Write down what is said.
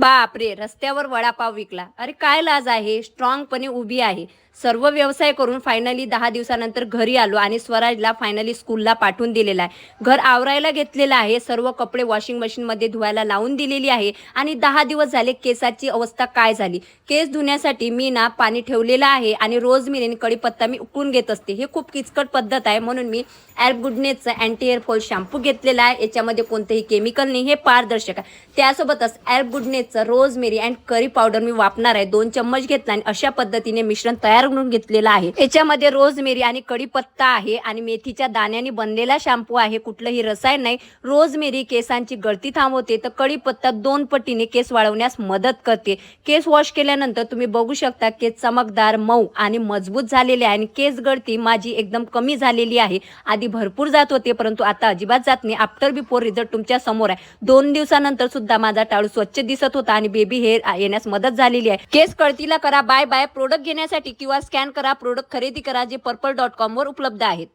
बापरे रस्त्यावर वडापाव विकला. अरे काय लाज आहे? स्ट्रॉंगपणे उभी आहे. सर्व व्यवसाय करून फायनली दहा दिवसानंतर घरी आलो आणि स्वराजला फायनली स्कूलला पाठवून दिलेला आहे. घर आवरायला घेतलेलं आहे. सर्व कपडे वॉशिंग मशीनमध्ये धुवायला लावून दिलेली आहे आणि दहा दिवस झाले केसाची अवस्था काय झाली? केस धुण्यासाठी मी ना पाणी ठेवलेलं आहे आणि रोज मी कढीपत्ता मी उकळून घेत असते. हे खूप किचकट पद्धत आहे. म्हणून मी ॲप गुडनेसचं अँटी हेअर फॉल शॅम्पू घेतलेला आहे. याच्यामध्ये कोणतेही केमिकल नाही. हे पारदर्शक आहे. त्यासोबतच ॲप गुडनेसचं रोजमेरी अँड करी पावडर मी वापरणार आहे. दोन चम्मच घेतला आणि अशा पद्धतीने मिश्रण तयार करून घेतलेलं आहे. याच्यामध्ये रोजमेरी आणि कढीपत्ता आहे आणि मेथीच्या दाण्याने बनलेला शॅम्पू आहे. कुठलंही रसायन नाही. रोजमेरी केसांची गळती थांबवते. तर कढीपत्ता दोन पटीने केस वाढवण्यास मदत करते. केस वॉश केल्यानंतर तुम्ही बघू शकता केस चमकदार मऊ आणि मजबूत झालेले आहे आणि केस गळती माझी एकदम कमी झालेली आहे. आधी भरपूर जात होते परंतु आता अजिबात जात नाही. आफ्टर बिफोर रिझल्ट तुमच्यासमोर आहे. दोन दिवसानंतर सुद्धा माझा टाळू स्वच्छ दिसत होता आणि बेबी हेअर येण्यास मदत झालेली आहे. केस कळतीला करा बाय बाय प्रोडक्ट घेण्यासाठी किंवा स्कॅन करा प्रोडक्ट खरेदी करा जे पर्पल डॉट कॉम वर उपलब्ध आहेत.